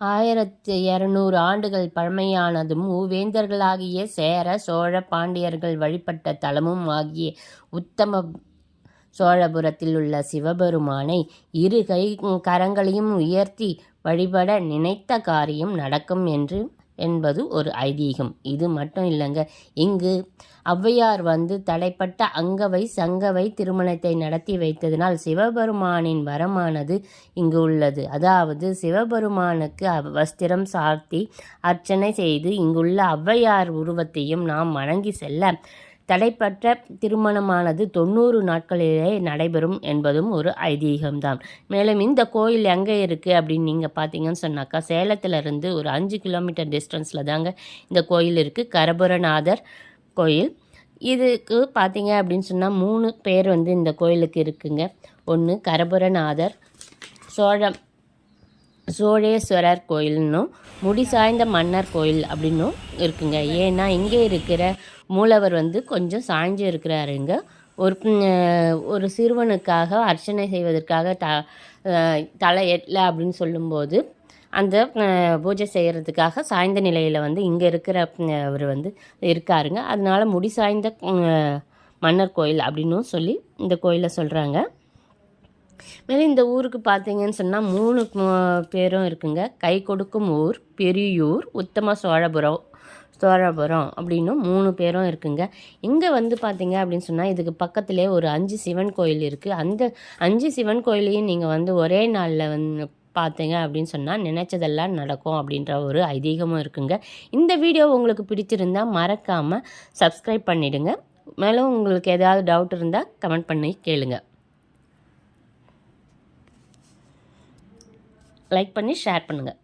ஆயிரத்து இரநூறு ஆண்டுகள் பழமையானதும் மூவேந்தர்களாகிய சேர சோழ பாண்டியர்கள் வழிபட்ட தலமும் ஆகிய உத்தம சோழபுரத்தில் உள்ள சிவபெருமானை இரு கை கரங்களையும் உயர்த்தி வழிபட நினைத்த காரியம் நடக்கும் என்று என்பது ஒரு ஐதீகம். இது மட்டும் இல்லைங்க. இங்கு ஔவையார் வந்து தடைப்பட்ட அங்கவை சங்கவை திருமணத்தை நடத்தி வைத்ததினால் சிவபெருமானின் வரமானது இங்கு உள்ளது. அதாவது சிவபெருமானுக்கு வஸ்திரம் சார்த்தி அர்ச்சனை செய்து இங்குள்ள ஔவையார் உருவத்தையும் நாம் வணங்கி செல்ல தடைப்பட்ட திருமணமானது தொண்ணூறு நாட்களிலே நடைபெறும் என்பதும் ஒரு ஐதீகம்தான். மேலும் இந்த கோயில் எங்கே இருக்குது அப்படின்னு நீங்கள் பார்த்தீங்கன்னு சொன்னாக்கா சேலத்திலிருந்து ஒரு அஞ்சு கிலோமீட்டர் டிஸ்டன்ஸில் தாங்க இந்த கோயில் இருக்குது கரபுரநாதர் கோயில். இதுக்கு பார்த்தீங்க அப்படின்னு சொன்னால் மூணு பேர் வந்து இந்த கோயிலுக்கு இருக்குங்க. ஒன்று கரபுரநாதர் சோழம் சோழேஸ்வரர் கோயில்னும் முடி சாய்ந்த மன்னர் கோயில் அப்படின்னும் இருக்குங்க. ஏன்னா இங்கே இருக்கிற மூலவர் வந்து கொஞ்சம் சாய்ஞ்சு இருக்கிறாருங்க. ஒரு ஒரு சிறுவனுக்காக அர்ச்சனை செய்வதற்காக த தலை எட்டல அப்படின்னு சொல்லும்போது அந்த பூஜை செய்கிறதுக்காக சாய்ந்த நிலையில் வந்து இங்கே இருக்கிற அவர் வந்து இருக்காருங்க. அதனால முடி சாய்ந்த மன்னர் கோயில் அப்படின்னும் சொல்லி இந்த கோயிலை சொல்கிறாங்க மேலே இந்த ஊருக்கு பார்த்தீங்கன்னு சொன்னால் மூணு பேரும் இருக்குங்க. கை கொடுக்கும் ஊர் பெரியூர் உத்தம சோழபுரம் சோழபுரம் அப்படின்னு மூணு பேரும் இருக்குங்க. இங்கே வந்து பார்த்தீங்க அப்படின்னு சொன்னால் இதுக்கு பக்கத்திலே ஒரு அஞ்சு சிவன் கோயில் இருக்குது அந்த அஞ்சு சிவன் கோயிலையும் நீங்கள் வந்து ஒரே நாளில் வந்து பார்த்தீங்க அப்படின்னு சொன்னால் நினச்சதெல்லாம் நடக்கும் அப்படின்ற ஒரு ஐதீகமும் இருக்குங்க. இந்த வீடியோ உங்களுக்கு பிடிச்சிருந்தா மறக்காமல் சப்ஸ்கிரைப் பண்ணிவிடுங்க மேலும் உங்களுக்கு ஏதாவது டவுட் இருந்தால் கமெண்ட் பண்ணி கேளுங்கள் லைக் பண்ணி ஷேர் பண்ணுங்கள்